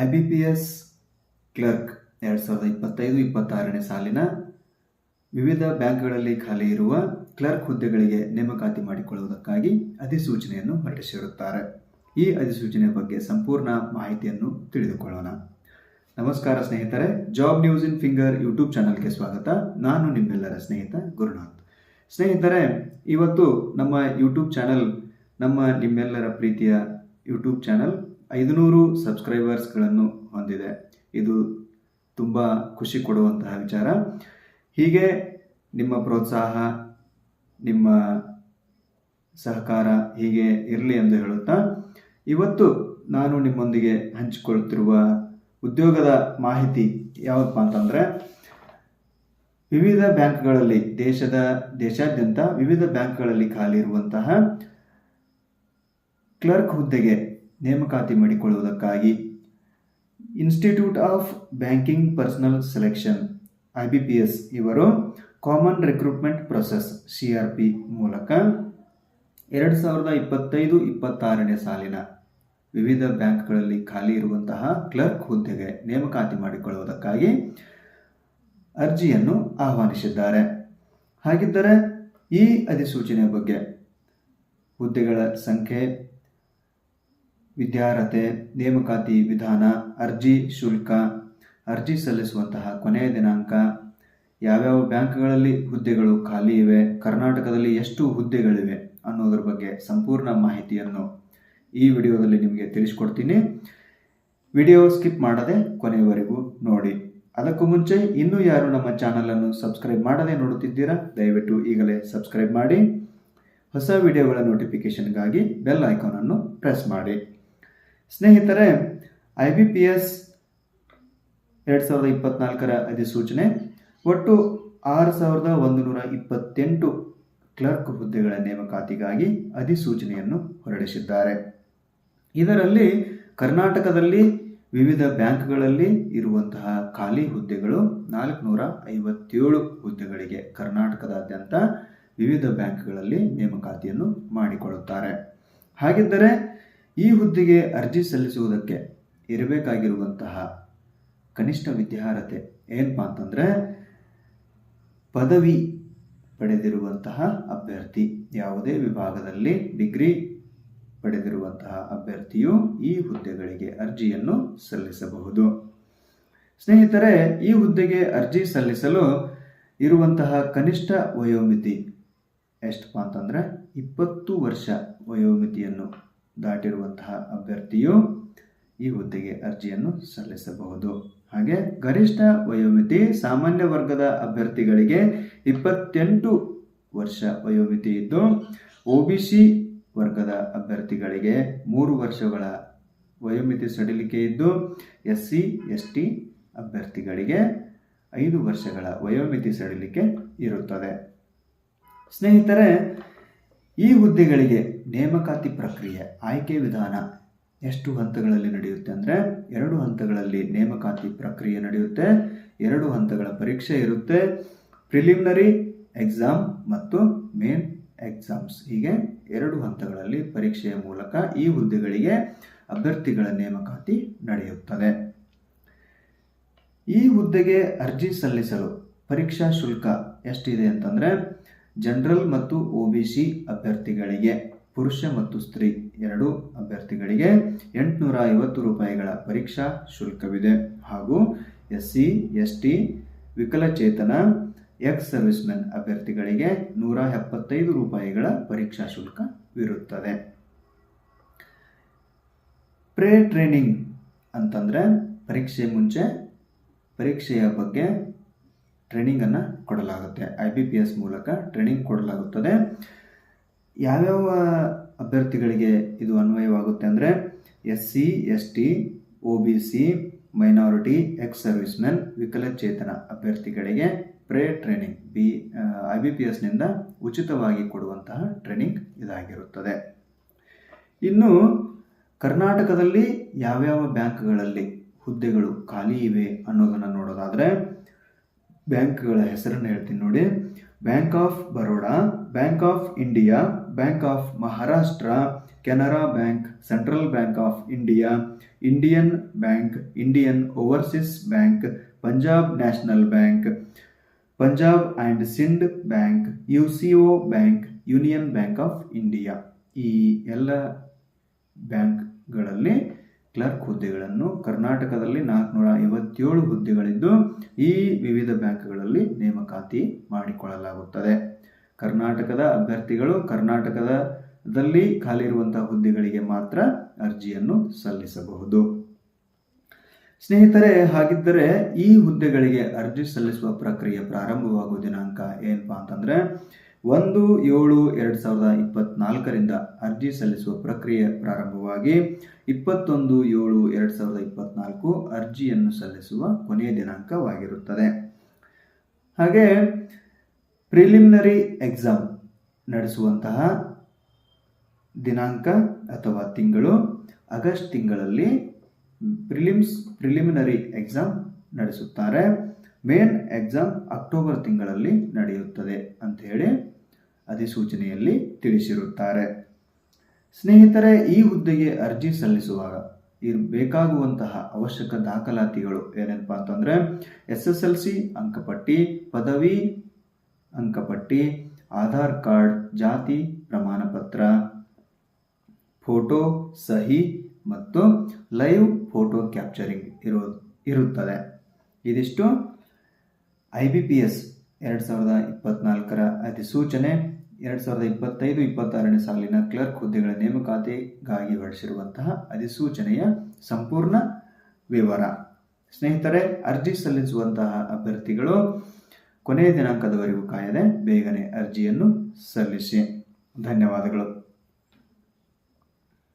I B P S clerk ಎರಡು ಸಾವಿರದ ಇಪ್ಪತ್ತೈದು, ಇಪ್ಪತ್ತಾರನೇ ಸಾಲಿನ ವಿವಿಧ ಬ್ಯಾಂಕ್ಗಳಲ್ಲಿ ಖಾಲಿ ಇರುವ ಕ್ಲರ್ಕ್ ಹುದ್ದೆಗಳಿಗೆ ನೇಮಕಾತಿ ಮಾಡಿಕೊಳ್ಳುವುದಕ್ಕಾಗಿ ಅಧಿಸೂಚನೆಯನ್ನು ಹೊರಡಿಸಿರುತ್ತಾರೆ. ಈ ಅಧಿಸೂಚನೆ ಬಗ್ಗೆ ಸಂಪೂರ್ಣ ಮಾಹಿತಿಯನ್ನು ತಿಳಿದುಕೊಳ್ಳೋಣ. ನಮಸ್ಕಾರ ಸ್ನೇಹಿತರೆ, job news in finger YouTube ಚಾನಲ್ಗೆ ಸ್ವಾಗತ. ನಾನು ನಿಮ್ಮೆಲ್ಲರ ಸ್ನೇಹಿತ ಗುರುನಾಥ್. ಸ್ನೇಹಿತರೆ, ಇವತ್ತು ನಮ್ಮ ಯೂಟ್ಯೂಬ್ ಚಾನಲ್, ನಮ್ಮ ನಿಮ್ಮೆಲ್ಲರ ಪ್ರೀತಿಯ ಯೂಟ್ಯೂಬ್ ಚಾನಲ್ ಐದುನೂರು ಸಬ್ಸ್ಕ್ರೈಬರ್ಸ್ಗಳನ್ನು ಹೊಂದಿದೆ. ಇದು ತುಂಬ ಖುಷಿ ಕೊಡುವಂತಹ ವಿಚಾರ. ಹೀಗೆ ನಿಮ್ಮ ಪ್ರೋತ್ಸಾಹ, ನಿಮ್ಮ ಸಹಕಾರ ಹೀಗೆ ಇರಲಿ ಎಂದು ಹೇಳುತ್ತಾ, ಇವತ್ತು ನಾನು ನಿಮ್ಮೊಂದಿಗೆ ಹಂಚಿಕೊಳ್ಳುತ್ತಿರುವ ಉದ್ಯೋಗದ ಮಾಹಿತಿ ಯಾವಪ್ಪ ಅಂತಂದರೆ, ವಿವಿಧ ಬ್ಯಾಂಕ್ಗಳಲ್ಲಿ ದೇಶದ, ದೇಶಾದ್ಯಂತ ವಿವಿಧ ಬ್ಯಾಂಕ್ಗಳಲ್ಲಿ ಖಾಲಿ ಇರುವಂತಹ ಕ್ಲರ್ಕ್ ಹುದ್ದೆಗೆ ನೇಮಕಾತಿ ಮಾಡಿಕೊಳ್ಳುವುದಕ್ಕಾಗಿ institute of banking personnel selection I B P S ಇವರು common recruitment process C R P ಮೂಲಕ ಎರಡು ಸಾವಿರದ ಇಪ್ಪತ್ತೈದು ಇಪ್ಪತ್ತಾರನೇ ಸಾಲಿನ ವಿವಿಧ ಬ್ಯಾಂಕ್ಗಳಲ್ಲಿ ಖಾಲಿ ಇರುವಂತಹ ಕ್ಲರ್ಕ್ ಹುದ್ದೆಗೆ ನೇಮಕಾತಿ ಮಾಡಿಕೊಳ್ಳುವುದಕ್ಕಾಗಿ ಅರ್ಜಿಯನ್ನು ಆಹ್ವಾನಿಸಿದ್ದಾರೆ. ಹಾಗಿದ್ದರೆ ಈ ಅಧಿಸೂಚನೆಯ ಬಗ್ಗೆ ಹುದ್ದೆಗಳ ಸಂಖ್ಯೆ ವಿದ್ಯಾರ್ಹತೆ, ನೇಮಕಾತಿ ವಿಧಾನ, ಅರ್ಜಿ ಶುಲ್ಕ, ಅರ್ಜಿ ಸಲ್ಲಿಸುವಂತಹ ಕೊನೆಯ ದಿನಾಂಕ. ಯಾವ್ಯಾವ ಬ್ಯಾಂಕ್ಗಳಲ್ಲಿ ಹುದ್ದೆಗಳು ಖಾಲಿ ಇವೆ, ಕರ್ನಾಟಕದಲ್ಲಿ ಎಷ್ಟು ಹುದ್ದೆಗಳಿವೆ ಅನ್ನೋದ್ರ ಬಗ್ಗೆ ಸಂಪೂರ್ಣ ಮಾಹಿತಿಯನ್ನು ಈ ವಿಡಿಯೋದಲ್ಲಿ ನಿಮಗೆ ತಿಳಿಸ್ಕೊಡ್ತೀನಿ. ವಿಡಿಯೋ ಸ್ಕಿಪ್ ಮಾಡದೆ ಕೊನೆಯವರೆಗೂ ನೋಡಿ. ಅದಕ್ಕೂ ಮುಂಚೆ ಇನ್ನೂ ಯಾರು ನಮ್ಮ ಚಾನಲನ್ನು ಸಬ್ಸ್ಕ್ರೈಬ್ ಮಾಡದೆ ನೋಡುತ್ತಿದ್ದೀರಾ, ದಯವಿಟ್ಟು ಈಗಲೇ ಸಬ್ಸ್ಕ್ರೈಬ್ ಮಾಡಿ. ಹೊಸ ವಿಡಿಯೋಗಳ ನೋಟಿಫಿಕೇಷನ್ಗಾಗಿ ಬೆಲ್ ಐಕಾನನ್ನು ಪ್ರೆಸ್ ಮಾಡಿ. ಸ್ನೇಹಿತರೆ ಐ ಬಿ ಪಿ ಎಸ್ ಎರಡು ಸಾವಿರದ ಇಪ್ಪತ್ನಾಲ್ಕರ ಅಧಿಸೂಚನೆ. ಒಟ್ಟು ಆರು ಸಾವಿರದ ಒಂದು ನೂರ ಇಪ್ಪತ್ತೆಂಟು ಕ್ಲರ್ಕ್ ಹುದ್ದೆಗಳ ನೇಮಕಾತಿಗಾಗಿ ಅಧಿಸೂಚನೆಯನ್ನು ಹೊರಡಿಸಿದ್ದಾರೆ. ಇದರಲ್ಲಿ ಕರ್ನಾಟಕದಲ್ಲಿ ವಿವಿಧ ಬ್ಯಾಂಕ್ಗಳಲ್ಲಿ ಇರುವಂತಹ ಖಾಲಿ ಹುದ್ದೆಗಳು ನಾಲ್ಕುನೂರ ಐವತ್ತೇಳು ಹುದ್ದೆಗಳಿಗೆ ಕರ್ನಾಟಕದಾದ್ಯಂತ ವಿವಿಧ ಬ್ಯಾಂಕ್ಗಳಲ್ಲಿ ನೇಮಕಾತಿಯನ್ನು ಮಾಡಿಕೊಳ್ಳುತ್ತಾರೆ. ಹಾಗಿದ್ದರೆ ಈ ಹುದ್ದೆಗೆ ಅರ್ಜಿ ಸಲ್ಲಿಸುವುದಕ್ಕೆ ಇರಬೇಕಾಗಿರುವಂತಹ ಕನಿಷ್ಠ ವಿದ್ಯಾರ್ಹತೆ ಏನಪ್ಪ ಅಂತಂದರೆ ಪದವಿ ಪಡೆದಿರುವಂತಹ ಅಭ್ಯರ್ಥಿ. ಯಾವುದೇ ವಿಭಾಗದಲ್ಲಿ ಡಿಗ್ರಿ ಪಡೆದಿರುವಂತಹ ಅಭ್ಯರ್ಥಿಯು ಈ ಹುದ್ದೆಗಳಿಗೆ ಅರ್ಜಿಯನ್ನು ಸಲ್ಲಿಸಬಹುದು. ಸ್ನೇಹಿತರೆ, ಈ ಹುದ್ದೆಗೆ ಅರ್ಜಿ ಸಲ್ಲಿಸಲು ಇರುವಂತಹ ಕನಿಷ್ಠ ವಯೋಮಿತಿ ಎಷ್ಟಪ್ಪ ಅಂತಂದರೆ ಇಪ್ಪತ್ತು ವರ್ಷ ವಯೋಮಿತಿಯನ್ನು ದಾಟಿರುವಂತಹ ಅಭ್ಯರ್ಥಿಯು ಈ ಹುದ್ದೆಗೆ ಅರ್ಜಿಯನ್ನು ಸಲ್ಲಿಸಬಹುದು. ಹಾಗೆ ಗರಿಷ್ಠ ವಯೋಮಿತಿ ಸಾಮಾನ್ಯ ವರ್ಗದ ಅಭ್ಯರ್ಥಿಗಳಿಗೆ ಇಪ್ಪತ್ತೆಂಟು ವರ್ಷ ವಯೋಮಿತಿ ಇದ್ದು, ಒ ಬಿ ಸಿ ವರ್ಗದ ಅಭ್ಯರ್ಥಿಗಳಿಗೆ ಮೂರು ವರ್ಷಗಳ ವಯೋಮಿತಿ ಸಡಿಲಿಕೆ ಇದ್ದು ಎಸ್ ಸಿ ಎಸ್ ಟಿ ಅಭ್ಯರ್ಥಿಗಳಿಗೆ ಐದು ವರ್ಷಗಳ ವಯೋಮಿತಿ ಸಡಿಲಿಕೆ ಇರುತ್ತದೆ. ಸ್ನೇಹಿತರೆ ಈ ಹುದ್ದೆಗಳಿಗೆ ನೇಮಕಾತಿ ಪ್ರಕ್ರಿಯೆ, ಆಯ್ಕೆ ವಿಧಾನ ಎಷ್ಟು ಹಂತಗಳಲ್ಲಿ ನಡೆಯುತ್ತೆ ಅಂದರೆ ಎರಡು ಹಂತಗಳಲ್ಲಿ ನೇಮಕಾತಿ ಪ್ರಕ್ರಿಯೆ ನಡೆಯುತ್ತೆ. ಎರಡು ಹಂತಗಳ ಪರೀಕ್ಷೆ ಇರುತ್ತೆ. ಪ್ರಿಲಿಮಿನರಿ ಎಕ್ಸಾಮ್ ಮತ್ತು ಮೇನ್ ಎಕ್ಸಾಮ್ಸ್ ಹೀಗೆ ಎರಡು ಹಂತಗಳಲ್ಲಿ ಪರೀಕ್ಷೆಯ ಮೂಲಕ ಈ ಹುದ್ದೆಗಳಿಗೆ ಅಭ್ಯರ್ಥಿಗಳ ನೇಮಕಾತಿ ನಡೆಯುತ್ತದೆ. ಈ ಹುದ್ದೆಗೆ ಅರ್ಜಿ ಸಲ್ಲಿಸಲು ಪರೀಕ್ಷಾ ಶುಲ್ಕ ಎಷ್ಟಿದೆ ಅಂತಂದರೆ ಜನರಲ್ ಮತ್ತು ಒ ಬಿ ಸಿ ಅಭ್ಯರ್ಥಿಗಳಿಗೆ, ಪುರುಷ ಮತ್ತು ಸ್ತ್ರೀ ಎರಡು ಅಭ್ಯರ್ಥಿಗಳಿಗೆ ಎಂಟುನೂರ ಐವತ್ತು ರೂಪಾಯಿಗಳ ಪರೀಕ್ಷಾ ಶುಲ್ಕವಿದೆ. ಹಾಗೂ ಎಸ್ ಸಿ ಎಸ್ ಟಿ ವಿಕಲಚೇತನ ಎಕ್ಸ್ ಸರ್ವಿಸ್ಮೆನ್ ಅಭ್ಯರ್ಥಿಗಳಿಗೆ ನೂರ ಎಪ್ಪತ್ತೈದು ರೂಪಾಯಿಗಳ ಪರೀಕ್ಷಾ ಶುಲ್ಕವಿರುತ್ತದೆ. ಪ್ರೇ ಟ್ರೈನಿಂಗ್ ಅಂತಂದರೆ ಪರೀಕ್ಷೆ ಮುಂಚೆ, ಪರೀಕ್ಷೆಯ ಬಗ್ಗೆ ಟ್ರೈನಿಂಗನ್ನು ಕೊಡಲಾಗುತ್ತೆ. ಐ ಬಿ ಪಿ ಎಸ್ ಮೂಲಕ ಟ್ರೈನಿಂಗ್ ಕೊಡಲಾಗುತ್ತದೆ. ಯಾವ್ಯಾವ ಅಭ್ಯರ್ಥಿಗಳಿಗೆ ಇದು ಅನ್ವಯವಾಗುತ್ತೆ ಅಂದರೆ S C, S T O B C, minority ex servicemen ವಿಕಲಚೇತನ ಅಭ್ಯರ್ಥಿಗಳಿಗೆ pre training B I B P ಎಸ್ನಿಂದ ಉಚಿತವಾಗಿ ಕೊಡುವಂತಹ ಟ್ರೈನಿಂಗ್ ಇದಾಗಿರುತ್ತದೆ. ಇನ್ನು ಕರ್ನಾಟಕದಲ್ಲಿ ಯಾವ್ಯಾವ ಬ್ಯಾಂಕ್ಗಳಲ್ಲಿ ಹುದ್ದೆಗಳು ಖಾಲಿ ಇವೆ ಅನ್ನೋದನ್ನು ನೋಡೋದಾದರೆ ಬ್ಯಾಂಕ್ಗಳ ಹೆಸರನ್ನು ಹೇಳ್ತೀನಿ ನೋಡಿ. Bank of Baroda, bank of India, bank of Maharashtra, Canara bank, central bank of India, Indian bank, Indian overseas bank, Punjab national bank, Punjab and Sind bank U C O bank, union bank of India ಈ ಎಲ್ಲ ಬ್ಯಾಂಕ್ಗಳಲ್ಲಿ clerk ಹುದ್ದೆಗಳನ್ನು ಕರ್ನಾಟಕದಲ್ಲಿ ನಾಲ್ಕುನೂರ ಐವತ್ತೇಳು ಹುದ್ದೆಗಳಿದ್ದು, ಈ ವಿವಿಧ ಬ್ಯಾಂಕ್ಗಳಲ್ಲಿ ನೇಮಕಾತಿ ಮಾಡಿಕೊಳ್ಳಲಾಗುತ್ತದೆ. ಕರ್ನಾಟಕದ ಅಭ್ಯರ್ಥಿಗಳು ಕರ್ನಾಟಕದಲ್ಲಿ ಖಾಲಿ ಇರುವಂತಹ ಹುದ್ದೆಗಳಿಗೆ ಮಾತ್ರ ಅರ್ಜಿಯನ್ನು ಸಲ್ಲಿಸಬಹುದು. ಸ್ನೇಹಿತರೆ, ಹಾಗಿದ್ದರೆ ಈ ಹುದ್ದೆಗಳಿಗೆ ಅರ್ಜಿ ಸಲ್ಲಿಸುವ ಪ್ರಕ್ರಿಯೆ ಪ್ರಾರಂಭವಾಗುವ ದಿನಾಂಕ ಏನಪ್ಪಾ ಅಂತಂದ್ರೆ ಒಂದು ಏಳು ಎರಡು ಸಾವಿರದ ಇಪ್ಪತ್ನಾಲ್ಕರಿಂದ ಅರ್ಜಿ ಸಲ್ಲಿಸುವ ಪ್ರಕ್ರಿಯೆ ಪ್ರಾರಂಭವಾಗಿ ಇಪ್ಪತ್ತೊಂದು ಏಳು ಎರಡು ಸಾವಿರದ ಇಪ್ಪತ್ನಾಲ್ಕು ಅರ್ಜಿಯನ್ನು ಸಲ್ಲಿಸುವ ಕೊನೆಯ ದಿನಾಂಕವಾಗಿರುತ್ತದೆ. ಹಾಗೆ ಪ್ರಿಲಿಮಿನರಿ ಎಕ್ಸಾಮ್ ನಡೆಸುವಂತಹ ದಿನಾಂಕ ಅಥವಾ ತಿಂಗಳು ಆಗಸ್ಟ್ ತಿಂಗಳಲ್ಲಿ ಪ್ರಿಲಿಮ್ಸ್ ಪ್ರಿಲಿಮಿನರಿ ಎಕ್ಸಾಮ್ ನಡೆಸುತ್ತಾರೆ. ಮೇನ್ ಎಕ್ಸಾಮ್ ಅಕ್ಟೋಬರ್ ತಿಂಗಳಲ್ಲಿ ನಡೆಯುತ್ತದೆ ಅಂತ ಹೇಳಿ ಅಧಿಸೂಚನೆಯಲ್ಲಿ ತಿಳಿಸಿರುತ್ತಾರೆ. ಸ್ನೇಹಿತರೆ, ಈ ಹುದ್ದೆಗೆ ಅರ್ಜಿ ಸಲ್ಲಿಸುವಾಗ ಇರ್, ಬೇಕಾಗುವಂತಹ ಅವಶ್ಯಕ ದಾಖಲಾತಿಗಳು ಏನೇನಪ್ಪ ಅಂತಂದರೆ, ಎಸ್ ಎಸ್ ಎಲ್ ಸಿ ಅಂಕಪಟ್ಟಿ, ಪದವಿ ಅಂಕಪಟ್ಟಿ, ಆಧಾರ್ ಕಾರ್ಡ್, ಜಾತಿ ಪ್ರಮಾಣ ಪತ್ರ ಫೋಟೋ ಸಹಿ ಮತ್ತು ಲೈವ್ ಫೋಟೋ ಕ್ಯಾಪ್ಚರಿಂಗ್ ಇರೋ, ಇರುತ್ತದೆ. ಇದಿಷ್ಟು. ಐ ಬಿ ಪಿ ಎಸ್ ಎರಡು ಸಾವಿರದ ಇಪ್ಪತ್ನಾಲ್ಕರ ಅಧಿಸೂಚನೆ ಎರಡು ಸಾವಿರದ ಇಪ್ಪತ್ತೈದು, ಇಪ್ಪತ್ತಾರನೇ ಸಾಲಿನ ಕ್ಲರ್ಕ್ ಹುದ್ದೆಗಳ ನೇಮಕಾತಿಗಾಗಿ ಹೊರಡಿಸಿರುವಂತಹ ಅಧಿಸೂಚನೆಯ ಸಂಪೂರ್ಣ ವಿವರ. ಸ್ನೇಹಿತರೆ, ಅರ್ಜಿ ಸಲ್ಲಿಸುವಂತಹ ಅಭ್ಯರ್ಥಿಗಳು ಕೊನೆಯ ದಿನಾಂಕದವರೆಗೂ ಕಾಯದೆ ಬೇಗನೆ ಅರ್ಜಿಯನ್ನು ಸಲ್ಲಿಸಿ. ಧನ್ಯವಾದಗಳು.